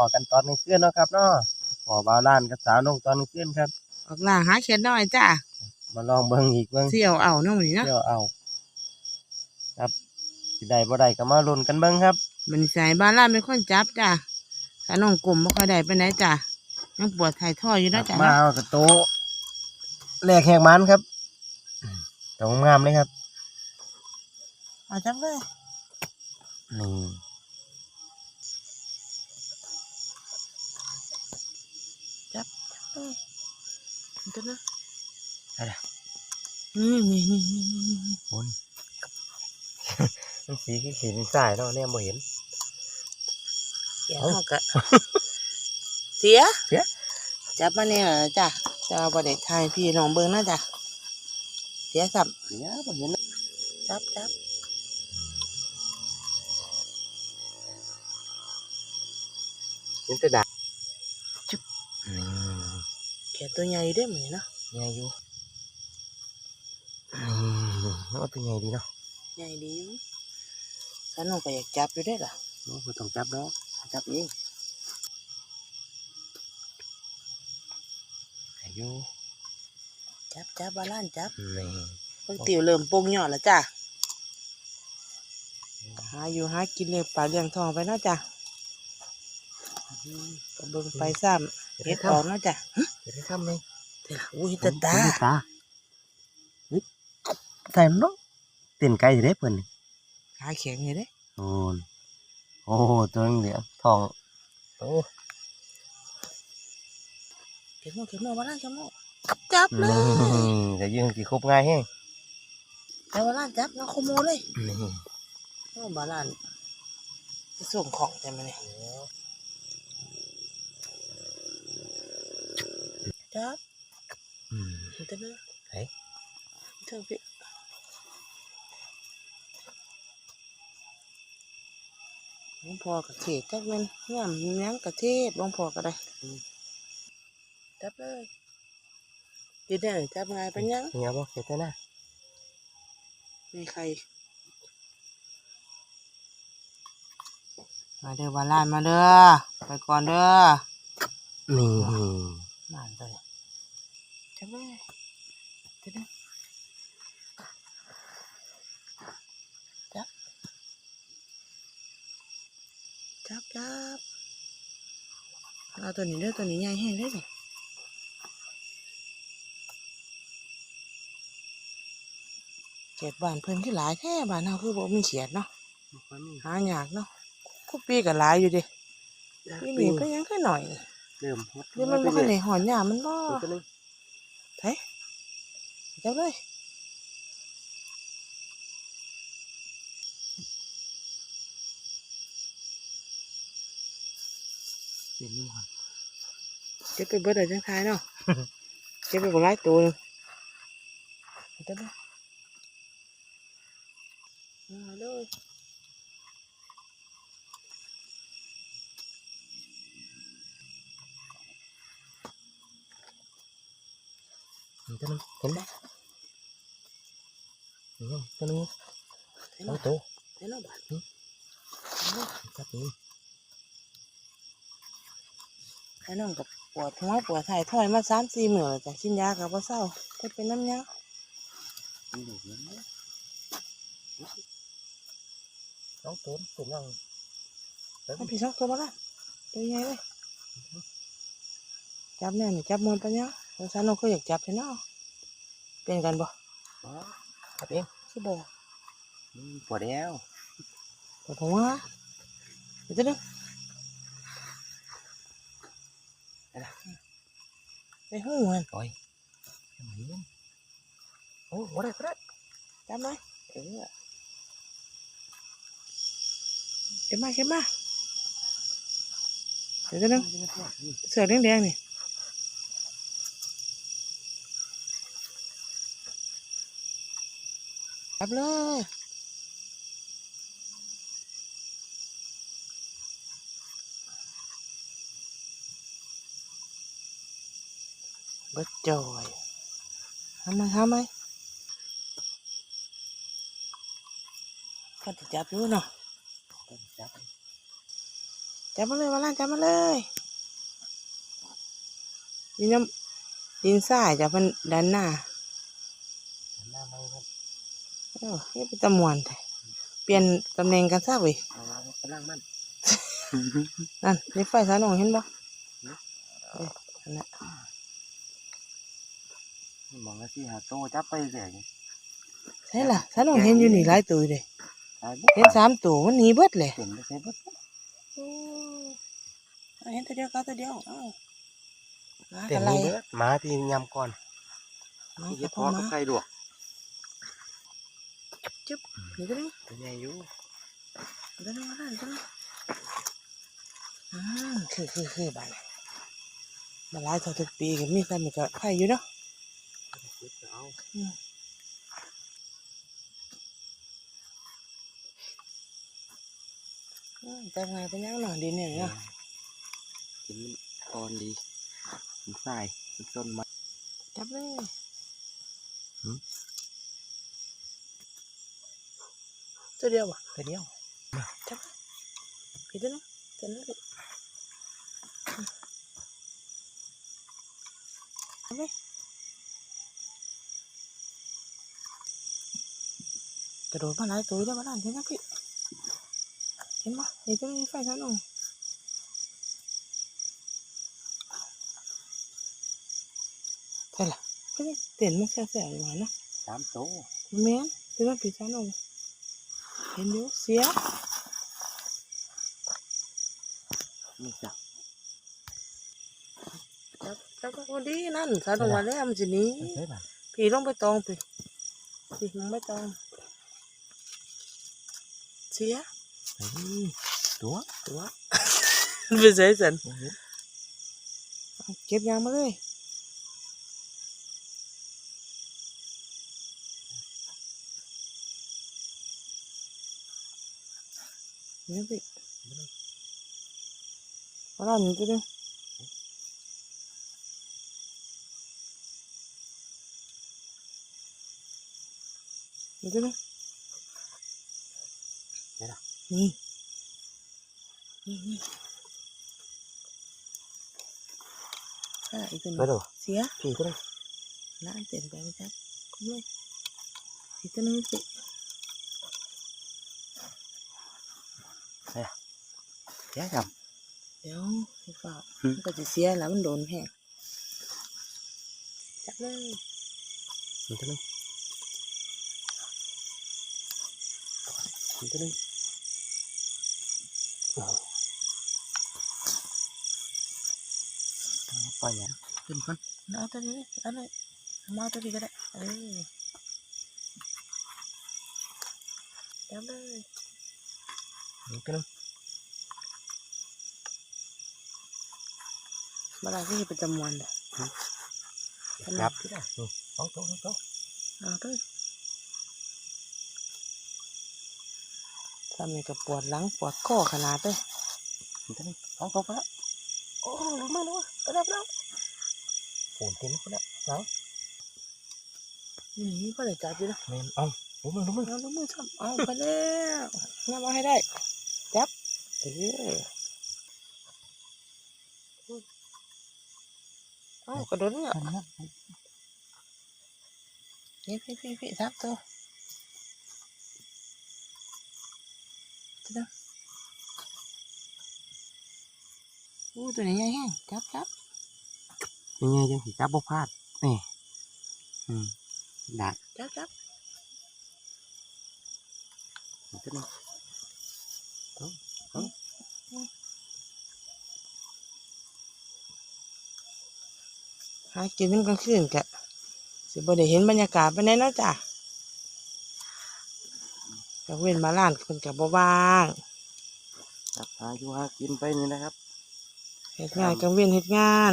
อกันตอนกลางคืนเนาะครับเนาะพอบาวล้านกับสาวน้องตอนกลางคืนครับ ออกล่างหาเขียนน้อยจ้ามาลองเบิ่งอีกเบิ่งเสี่ยวเอาเนาะมื้อนี้เนาะเที่ยวเอา ครับสิได้บ่ได้ก็มาลุ้นกันเบิ่งครับ มันใส่บ้านล่าเป็นคนจับจ้าถ้าน้องกลมบ่ค่อยได้ไปไหนจ้ายังปวดไทายท่ออยู่เนาะจ้ามาเอากับโตะแรกแหกมันครับตรงงามเลยครับ เอาจับเลย นี่ จับเลยเดี๋ยวนะอะไรนี่นี่นี่นี่นี่นี่โอ้ยมันสีขี้ขีดสายเนาะเนี่ยบ่เห็น เสียเอ้าเฮากะเสียเสียจับมาเนี่ยจ้าจะเอาบ่ได้ทายพี่น้องเบิ่งนะจ้าเสียสับเสียบ่เห็นจับจับเห็นแต่ดาบจุ๊บนี่แขนตัวใหญ่อยู่เด้อมื้อนี้เนาะใหญ่อยู่นี่เอาตัวใหญ่ดีเนาะใหญ่ดีอยู่ถ้าน้องก็อยากจับอยู่ได้อล่ะโอ้บ่ต้องจับดอกจับเองอายุจับจับบาลานจับนี่เพิ่งติ๋วเริ่มปรุงยอดแล้วจ้ะหาอยู่หากินเลี้ยงปลาเลี้ยงทองไปเนาะจ้ะ ก็เบิ่งไปซ้ำเฮ็ดออกเนาะจ้ะเดี๋ยวได้ทำเลยเดี๋ยวอุ้ยตาตาตาเฮ้ยใส่มันเนาะเต้นไกลสิได้เพิ่นนี่ขาแข็งเลยเด้โอ้นโอ้ตัวเหลืองทองโอ้เข็งโมเข็งโมบาลานจับโมจับเลนี่ยจะยิงสิครบง่ายแฮงแต่บาลานจับน้องขโมยเลยนี่โอ้บาลานไปส่งของใช่ไหมเนี่ยจับอืมเห็นแต่เนื้อไหนเธอพี่หลวงพ่อกระเทศจักแมันย่ำยังกระเทศหลวงพ่อก็ได้จับเลยยืนได้จับไงเป็นยังเงียบบ่เฮ็ดแต่หน้ามีใคร มาเด้อบาลานมาเด้อ ไปก่อนเด้อนี่นั่นตัว นี้จับเลยจับเลยจับ จับจับเอาตัวนี้เด้อตัวนี้ใหญ่แห้งเด้อนี่เขียดบ้านเพิ่นคือหลายแท้บ้านเฮาคือบ่มีเขียดเนาะหายากเนาะคุปปีก็หลายอยู่เดิปีนี้ก็ยังแค่หน่อยเริ่มฮดเดี๋ยวมันบ่คันได้หอนหยามันบ่ ตัวนึงไผจับเลยเป็นอยู่หั่นเก็บไปเบิดได้จังทายเนาะ เก็บไปบ่หลายตัวหนึงจับเลยเอาเลย เห็นตัวนึงเห็นบ่นี่ตัวนึง เห็น เอา บ่ตัวเห็นบ่บาดจับนี่ไอ้น้องกับปวดหัวปวดท้ายถอยมา3-4มื้อแล้วจ้ะกินยาก็บ่เศร้าแต่เป็นน้ำยามันดูแล้วน้องตัวตัวนั่งเอาพี่สองตัวมาละตัวใหญ่เลยจับแน่นี่จับมันปะเนี่ยสงสารน้องเขาอยากจับใช่เนาะ เป็นกันบ่อ๋อจับเองคือบ่อืมปวดแล้วปวดหัวเดี๋ยวจะดึงไปหูมันโอ้ยยังไม่เห็นโอ้บ่ได้บ่ได้จับไหมเออเก็บมาเก็บมาเดี๋ยวจะดึงเสือแดงๆนี่ จับเลยเบิดจอยทำไมทำไมก็จะจับอยู่เนาะจับจับมาเลยมาล่านจับมาเลยดินน้ำดินทรายจะเป็นด้านหน้า เออนี่เป็นตะมวนแท้เปลี่ยนตำแหน่งกันซะเว้ยเอากำลังมันนั่นนี่ไฟสายหนองเห็นบ่เอ้ยอันนั้นมองแล้วสิหาโตจับไปเลยใช่ล่ะสายหนองเห็นอยู่นี่หลายตัวเลยตายเห็นสามตัวมันหนีเบิดเลยเห็นไปใช่ปุ๊บเห็นตัวเดียวก็ตัวเดียวเอ้าหมาเต็กะมไรนี้เบิดหมาที่ยำก่อนหมาที่กะพพ่ออหกับมาไข่ดวก จุ๊บนี่ตัวนี้ตัวใหญ่อยู่ตัวนี้มาล่านตัวนี้อืมคือคือคือบ้านน่ะมาหลายเท่าทุกปีก็มีแต่มันก็ไข่อยู่เนาะเอาอืมแต่ไงเป็นยังหน่อยดีเนี่ยเนาะกินตอนดีมันใส่มันส้นมาจับเลย หืม ตัวเดียวบ่ตัวเดียวจับเลยพี่ตัวนึงตัวนึงพี่จับเลยกระโดดมาหลายตัวแล้วมาด้านเห็นไหมพี่เห็นไหมเห็นตัวนี้ไฟท่านองใช่ล่ะก็ได้เต้นมันแซ่ๆอยู่หั่นนะสามโตแม่นตัวนั้นปีท่านองเห็นอยู่เสียนี่จ้ะจับจับพอดีนั่นสาดงมาแล้วมันสิหนี้ใช่ป่ะพี่ลงไปตองพี่พี่ลงไปตอง เสียเฮ้ยตัวตัว ไปใส่สันโอ้โหเอาเก็บยางมาเลย นี่พี่เอาล่ะนี่ตัวนึงนี่ตัวนึงนี่นี่นี่อะไรอีกตัวหไปนึงดูเสีย พี่ก็ได้ ล้าน เต็มไปไหมครับคุ้มเลยอีกตัวหนึงสิแย่จับเดี๋ยวให้ฝากอืมมันก็จะเสียแล้วมันโดนแห้งจับเลยมันตัวนึงมันตัวนึงโอ้โหเอาไปอย่างขึ้นก่อนเอาตัวนี้เอาเลยเอามาเอาตัวนี้ก็ได้เออจับเลยมันตัวนึง มาลาที่เป็นจำนวนเลยจับที่ได้นี่สองตัวสองตัวเอาตัวทำนี่ก็ปวดหลังปวดคอขนาดเลยมันตัวนึงสองตัวไปแล้วโอ้รู้ไหมรู้กระดับแล้วโอ้เต็มไปแล้วเอานี่ก็เลยจับอยู่นะเมนเอาดูมึงดูมึงเอาลูกมือทำเอาไปแล้วงับมาให้ได้จับเออเอา กระโดดเนี่ยทำนะพี่พี่พี่พี่ทับตัวจับอู้ตัวนี้ใหญ่แห้งจับจับยังไงจังสิจับบ่พลาดนี่อืมดาดจับจับมันตัวนึ หากินน้ำกลางคืนกะสิบ่ได้เห็นบรรยากาศไปไหนเนาะจ้ะก็เว้นมาล้านคนกับบ่ว่างจับหาอยู่หากินไปนี่นะครับเฮ็ดงานกลางเว้นเฮ็ดงาน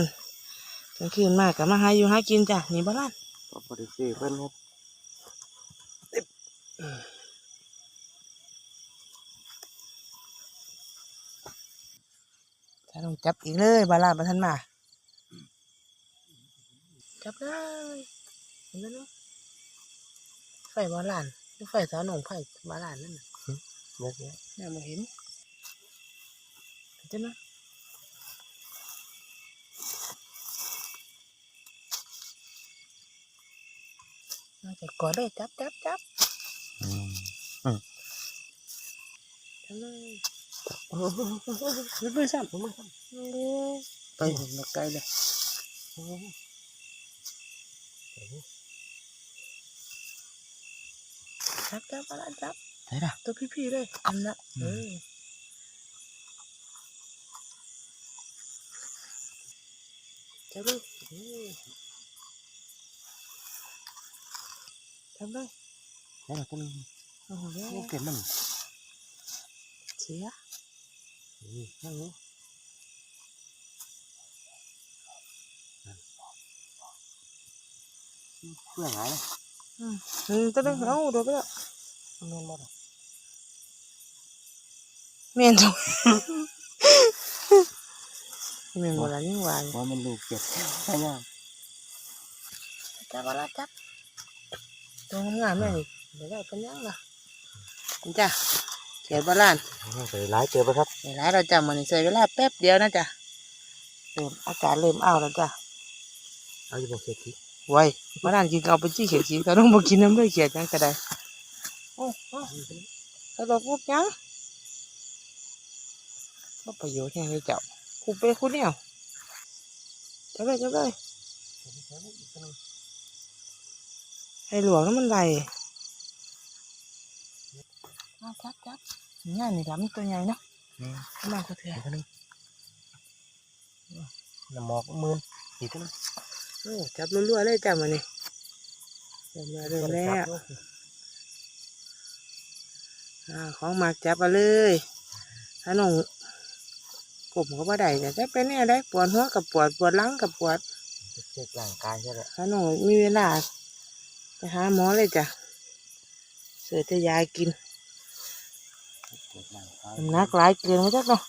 กลางคืนมากก็มาหาอยู่หากินจ้ะนี่บ่ล้านก็บริสุทธิ์เพิ่นครับถ้าต้องจับอีกเลยบาลานบ่ทันมา จับเลยเห็นไหมเนาะไฟบาลานหรือไฟสาวหนองไผ่บาลานนั่นน่ะเยอะแยะแม่บ่เห็นเจ้านะน่าจะกอดเลยจับจับจับอืมจับเลยโอ้โหมือมือซ้ำมือมือซ้ำไปมาไกลเลย โอ้โหจับจับอะไรจับใช่ละตัวพี่ๆเลยอันละเออจับ เลยเออจับเลยใช่ละตัวนี้โอ้โหนี่เกิดมันเสียนี่นั่งนี่เพื่อหายเลยอืมอืมจับเลยเอ้าโดนไปแล้วมันนอนมาหรอเมียนถูกเมียนโบราณยังหวานว่ามันลูกเจ็บใช่ไหมจับอะไรจับตัวงามๆแม่นี่เดี๋ยวได้เป็นยังล่ะจ้ะเขียนโบราณใส่ร้ายเจอปะครับเวลาเราจะมันใช้เวลาแป๊บเดียวนะจ๊ะเริ่มอากาศเริ่มอ้าวแล้วจ้ะเอาอยู่บนเศรษฐี ไว้มานั่นกินเอาไปจี้เขียดจีก็ต้องมากินน้ำด้วยเขียดยังก็ได้โอ้โอ้กระโดดปุ๊บยังก็ประโยชน์แค่ให้เจ้าคูเป้คูเนี่ยจับเลยจับเลยให้หลวงนั้นมันไหลมาจับจับง่ายนี่ดำตัวใหญ่เนาะนี่เข้ามาก็เถอีอะกตัวหนึงน้ำหมอกมืนอีกตัวหนึง โอ้จับรัวๆเลยจ้ะมันนี่เริ่มแล้วเริ่มแล้วอ่าของหมากจับมาเลยถ้าน้องผมก็บ่ได้แต่จะเป็นเนี่ยได้ปวดหัวกับปวดปวดหลังกับปวดเช็คร่างกายใช่ไหมถ้าน้องมีเวลาไปหาหมอเลยจ้ะเสือจะยากินเช็คร่างกายน้ำหนักหลายเกินมาจักเนาะ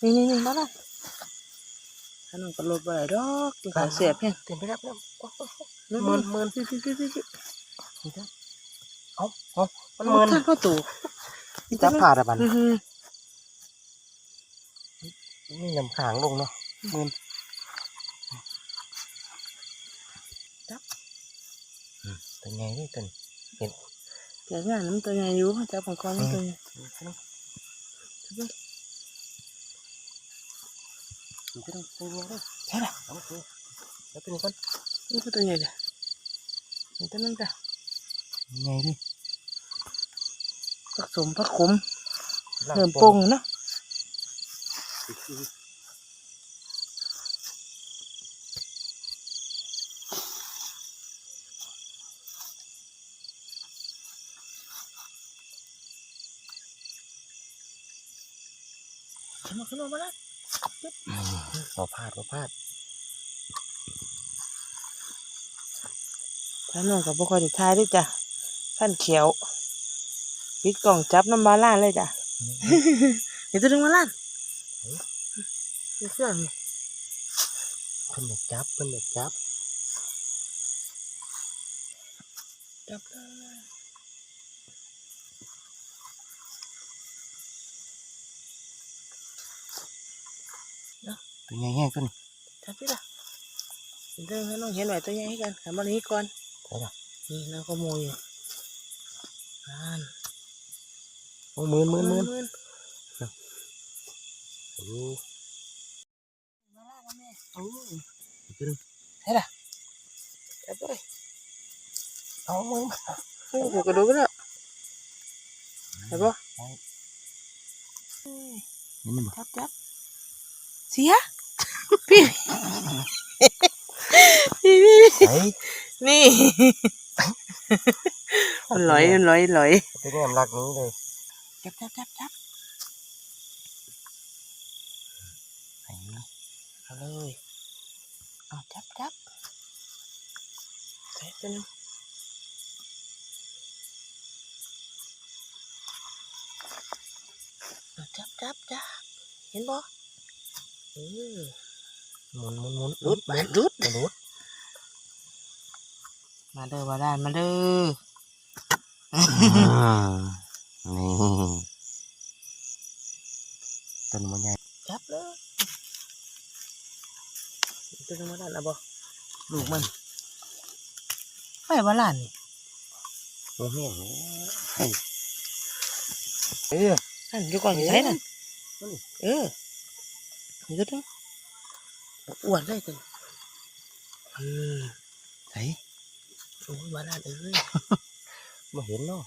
นี่นี่นี่มาละ ถ้าน้องก็ลดไปดอกกินข้าวเสียบเพียงเต็มไปแล้วเนี่ยหมื่นหมื่นพี่พี่พี่พี่พี่เอาเอามันมันมืนท่านพ่อตู่จับผ่าดอะบันอือหือนี่ยำขางลงเนาะมืนอืมเป็นไงนี่ตัวนี้เจ้างานน้ำตัวใหญ่อยู่จับของกองน้ำตัวใหญ่ อีกตัวหนึงอีกตัวหนึงตัวเดียวเลยใช่ละ เอาตัวแล้วตัวนี้ก่อนนี่คือตัวใหญ่จ้ะนี่ตัวนึงจ้ะไงดิผสมผสมเริ่มปรุงเนาะขึ้นมาขึ้นมามาแล้วเราพลาดเราพลาดถ้าน้องกับบุคคลที่ทายด้วยจ้ะท่านเขียวปิดกล่องจับน้ำบาล่านเลยจ้ะเดี๋ยวตัวนึงมาล่านเดี๋ยวเสื้อนี่เพิ่นอยากจับเพิ่นอยากจับจับเลย ตัวใหญ่แห้งตัวนี้จับพี่ละเดินให้น้องเห็นหน่อยตัวใหญ่ให้กันหันมานี้ก่อนใช่ละนี่เราก็โมยอยู่นั่นโอ้มืนมืนมืนมืนโอ้มาล่าแล้วแม่โอ้ยอีกตัวหนึงเฮ้ยล่ะจับเลยเอามือโอ้โหกระโดดไปแล้วเห็นปะนี่มันบอกจับจับเสีย พี่พี่พี่ไอ้นี่ มันลอยมันลอยลอยตัวนี้มันรักนี้เลยจับจับจับจับไอ้เอาเลยเอาจับจับใส่ตัวนึงเอจับจับจับเห็นบ่เออ หมุนหมุนหมุนรุดบานรุดมันรุดมาเด้อมาด้านมาเด้อนี่ตัวนี้มันใหญ่จับเลยตัวนึงมาล้านนะบ่ลูกมันไฟว่าล้านนี่โอ้โหเฮ้ยเอ้ยนั่นอยู่ก่อนอยู่ใช้นั่นนั่นนี่เออนี่ก็ต้อง อ้วนได้จังอืมใส่โอ้ยว่าล้านเอ้ยมาเห็นเนาะ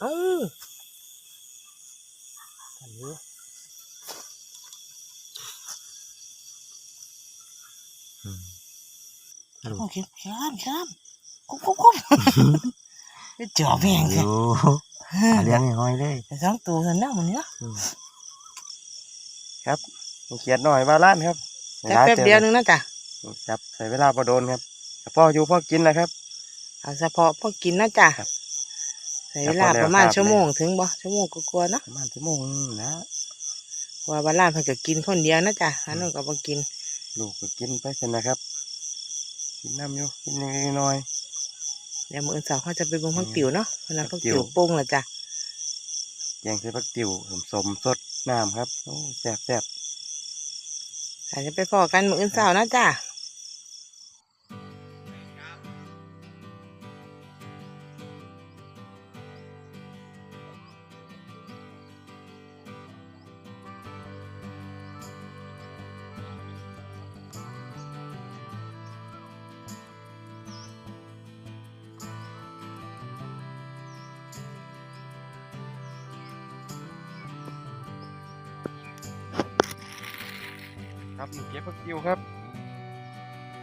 เอ้าอันนี้อืมฮัลโหลโอเคข้ามข้ามคุ้มคุ้มคุ้มไป จ่อแพงอค่ะยู่หาเลี้ยงให้ห้อยเลยแต่สองตัวนั่นนะมันเนาะครับเขียดหน่อยบาล้านครับแค่แป๊บเดียวนึงนะจ๊ะจับใส่เวลาพอโดนครับแต่พ่ออยู่พ่อกินแหละครับเอาเฉพาะพอกินนะจ๊ะครับใช้เวลาครับพอแล้วประมาณครับชั่วโมงถึงบ่ชั่วโมงกลัวาๆเนาะประมาณชั่วโมงนึงนะว่าบ้านล่านเพิ่นก็กินคนเดียวนะจ๊ะอันนั้นก็บ่กิน ลูกก็กินไปเสร็จนะครับกินน้ำอยู่กินนิดๆหน่อย เดี๋ยวมื้ออื่นเสาร์เขาจะไปเบิ่งพักติ๋วเนาะเวลาพัพักกติ๋ติ๋ววโป่งละจ้ะๆแกงใส่ผักติ๋วสมสมๆสดน้ำครับโอ้แซ่บแซ่บอาจจะไปพอกันมื้ออื่นเสาร์นะจ๊ะ ครับ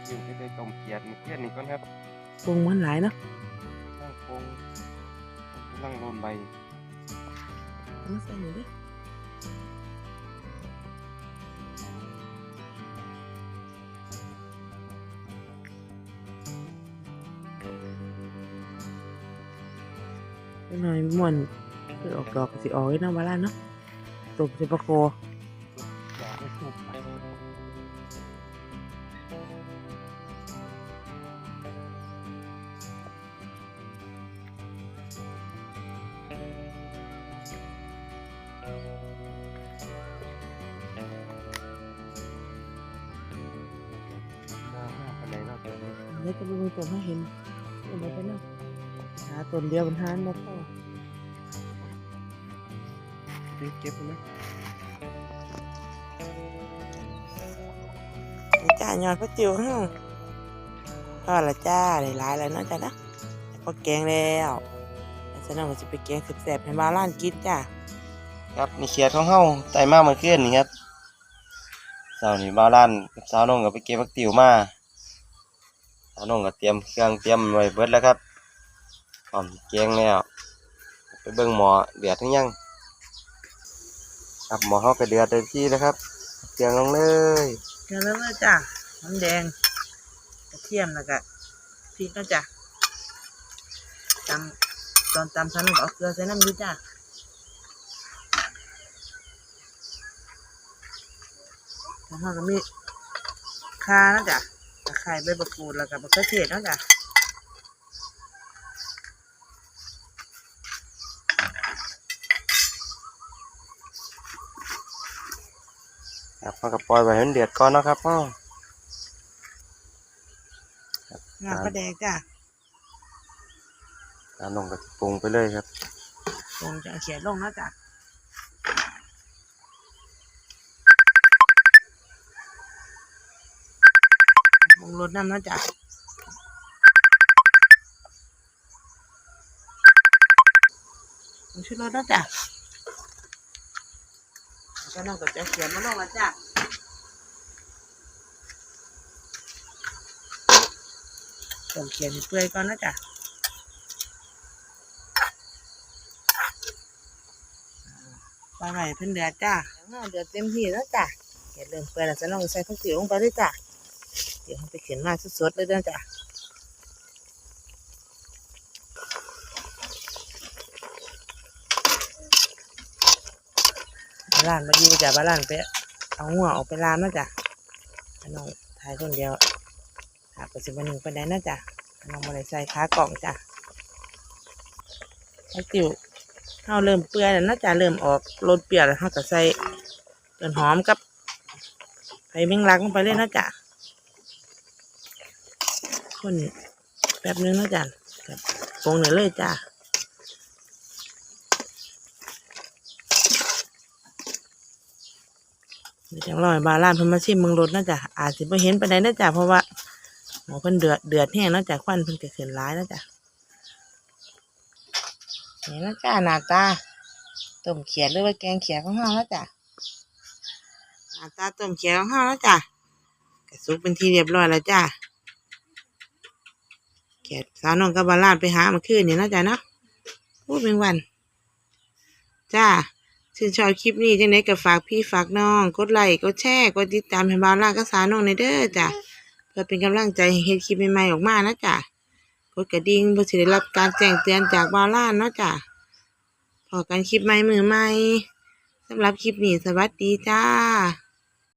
ติ๋วไปได้ต้มเกียดมีเกียดนี่ก่อนครับปรุงมันหลายเนาะตั้งโคงกำลังโดนใบเอามาใส่หน่อยเด้อหน่อยม่วนคือออกดอกก็สิออกเลยเนาะบ้านล่านเนาะตัวสิประโค เห็นไหมกันเนาะหาต้นเดียวมันหานมาพอรีบเก็บนะจ้ายอดพระจิ๋วเฮาพอละจ้าได้หลายแล้วเนาะจ้ะนะพอแกงแล้วแล้วฉันเอาก็จะไปแกงแซ่บๆให้บ้านล้านกินจ้าครับนี่เขียดของเฮาไต่มาเมื่อคืนนี่ครับสาวนี่มาล้านกับสาวนงก็ไปเก็บผักติ๋วมา สาวนงก็เตรียมเครื่องเตรียมไว้เบิดแล้วครับพร้อมสิแกงแล้วไปเบิ่งหมอเดือดหรือยังครับหมอเฮาก็เดือดเต็มที่แล้วครับเครื่องลงเลยเดี๋ยวเริ่มเลยจ้าน้ำแดงกระเทียมแล้วก็พริกนาะจ้ะตำตอนตำฉันก็เอาเกลือใส่น้ำดูจ้าแล้วเราก็มีข่านาะจ้ะ ตะไคร้ใบมะกรูดแล้วก็มะเขือเทศเนาะจ้ะครับเฮาก็ปล่อยไว้ให้มันเดือดก่อนเนาะครับเฮางาปลาแดงจ้ะสาวนงก็ปรุงไปเลยครับ คงจะเอาเขียนลงเนาะจ้ะ งรสน้ำนาะจ้ะผงชูรสนาะจ้ะก็น้องก็จะเขียนมาลงแล้วจ้ะต้องเขียนเปื่อยก่อนนะจ้ะปลาไหลเพิ่นเดือดจ้าเดือดเต็มที่แล้วจ้ะอย่าลืมเปิดแล้วจะลองใส่ผักติ๋วลงไปด้วยจ้ะ เดี๋ยวไปเข็นมาสดๆเลยเด้อจ้ะบาลานมาอยู่จ้ะบาลานไปเอาหัวออกไปลามนะจ้ะน้องถ่ายคนเดียวหาปสิบวันหนึ่งไปได้นะจ้ะลองมาเลยใส่ขากล่องจ้ะไอ้ติ๋วเราเริ่มเปื่อยแล้วนาะจ้ะเริ่มออกรสเปรี้ยวแล้วเราก็ใส่ต้นหอมกับไผ่เม้งลักลงไปเลยนาะจ้ะ คนแป๊บนึงนะจ้ะกับปรุงเนื้อเลยจ้ะเดี๋ยวจังรอยบาลานเพิ่นมาชิมเมืองรถนะจ้ะอาจสิบ่เห็นไปานใดเนะจ้ะเพราะว่าหมอเพิ่นเดือดเดือดแห้งนะจากควันเพิ่นก็ขึ้นร้ายนะจ้ะนี่นะจ้าหน้าตาต้มเขียดหรือว่าแกงเขียดของเฮาแล้วจ้ะหน้าตาต้มเขียดของเฮาแล้วจ้ะกระสุกเป็นที่เรียบร้อยแล้วจ้ะ เขียดสาวน้องกับบาลานไปหามื่อคืนนี่เนาะจ้ะเนาะพูดเป็นวัน จ้าชื่นชอบคลิปนี้จังไดก็ฝากพี่ฝากน้อง กดไลค์กดแชร์กดติดตามให้บาลานกับสาวน้องในเด้อจ้ะเพื่อเป็นกำลังใจให้เฮ็ดคลิปใหม่ๆออกมานะจ๊ะกดกระดิ่งเพื่อสิได้รับการแจ้งเตือนจากบาล่านเนาะจ้ะพอกันคลิปใหม่มือใหม่สำหรับคลิปนี้สวัสดีจ้า